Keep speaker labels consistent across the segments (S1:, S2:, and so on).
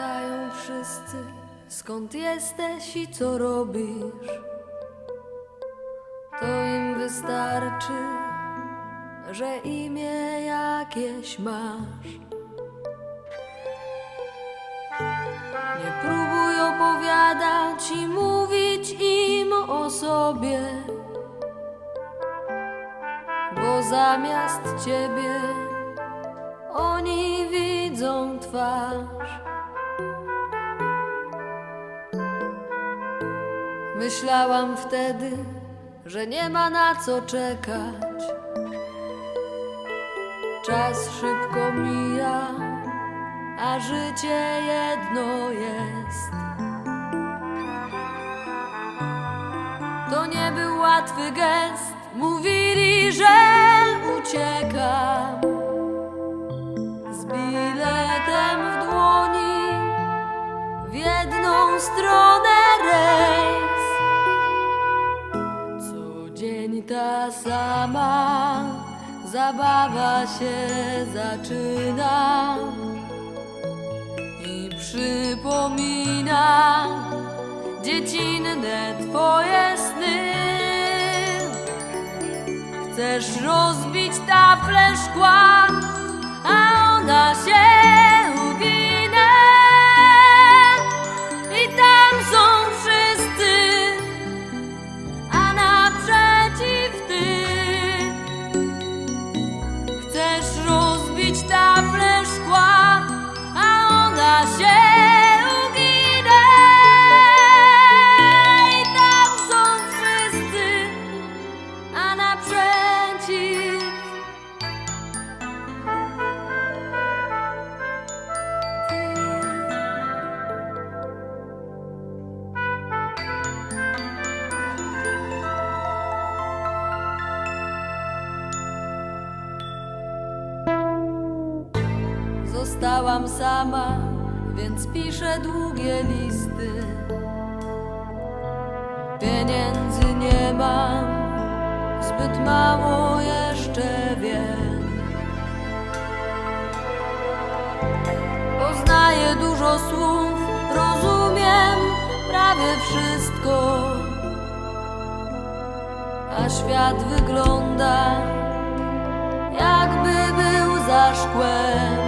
S1: Pytają wszyscy, skąd jesteś i co robisz. To im wystarczy, że imię jakieś masz. Nie próbuj opowiadać i mówić im o sobie, bo zamiast ciebie oni widzą twarz. Myślałam wtedy, że nie ma na co czekać. Czas szybko mija, a życie jedno jest. To nie był łatwy gest, mówili, że uciekam. Z biletem w dłoni, w jedną stronę ta sama zabawa się zaczyna i przypomina dziecinne twoje sny. Chcesz rozbić taflę szkła, Zostałam sama, więc piszę długie listy. Pieniędzy nie mam, zbyt mało jeszcze wiem. Poznaję dużo słów, rozumiem prawie wszystko. A świat wygląda, jakby był za szkłem.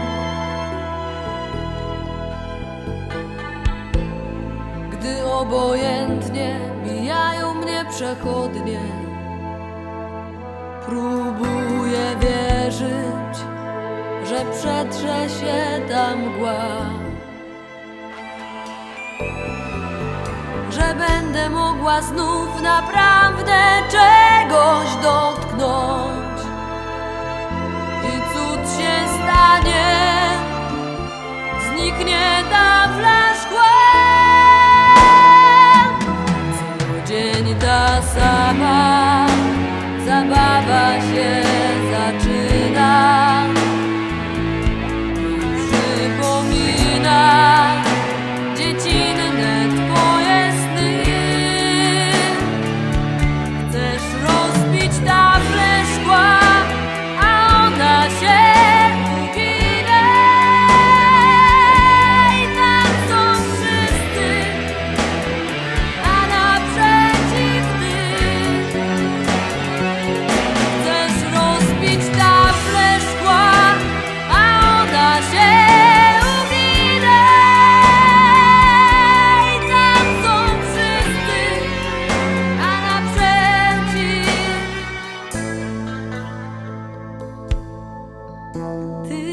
S1: Obojętnie mijają mnie przechodnie, próbuję wierzyć, że przetrze się ta mgła. Że będę mogła znów naprawdę czegoś dotknąć. I cud się stanie, This